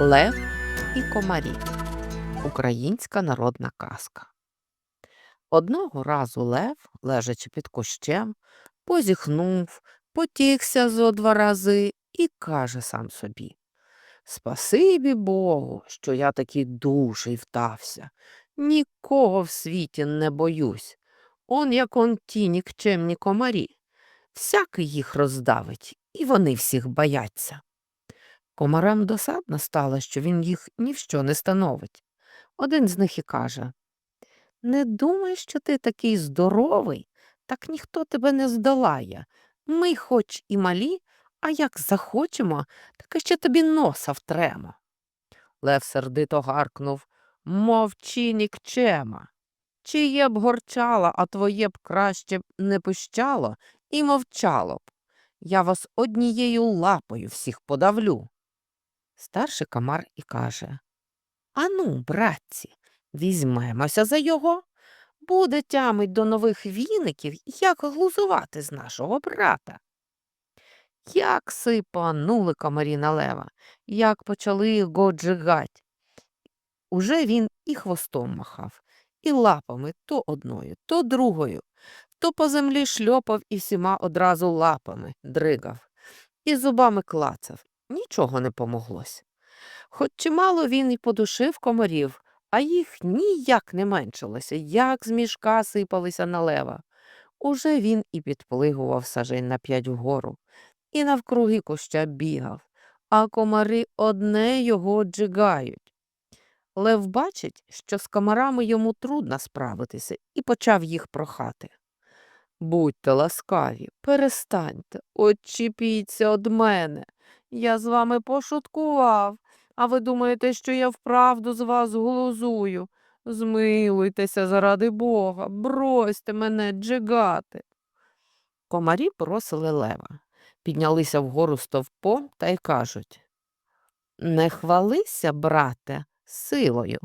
Лев і комарі. Українська народна казка. Одного разу лев, лежачи під кущем, позіхнув, потікся зо два рази і каже сам собі Спасибі Богу, що я такий дужий вдався. Нікого в світі не боюсь. Он як он ті нікчемні комарі. Всякий їх роздавить, і вони всіх бояться. Комарам досадно стало, що він їх ні в що не становить. Один з них і каже Не думай, що ти такий здоровий, так ніхто тебе не здолає. Ми хоч і малі, а як захочемо, так ще тобі носа втремо. Лев сердито гаркнув Мовчи, нікчема. Чиє б горчало, а твоє б краще б не пищало і мовчало б. Я вас однією лапою всіх подавлю. Старший комар і каже Ану, братці, візьмемося за його. Буде тямить до нових віників, як глузувати з нашого брата. Як сипанули комарі на лева, як почали його джигать. Уже він і хвостом махав, і лапами то одною, то другою, то по землі шльопав і всіма одразу лапами дригав, і зубами клацав. Нічого не помоглось. Хоч чимало він і подушив комарів, а їх ніяк не меншилося, як з мішка сипалися на лева. Уже він і підплигував сажень на п'ять вгору, і навкруги куща бігав, а комари одне його джигають. Лев бачить, що з комарами йому трудно справитися, і почав їх прохати. Будьте ласкаві, перестаньте, отчепіться од мене. Я з вами пошуткував, а ви думаєте, що я вправду з вас глузую. Змилуйтеся заради Бога, бросьте мене джигати. Комарі просили лева, піднялися вгору стовпом та й кажуть Не хвалися, брате, силою,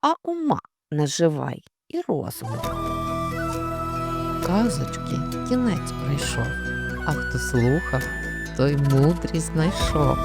а ума наживай і розуму. Казочки кінець прийшов, а хто слухав, той мудрість знайшов.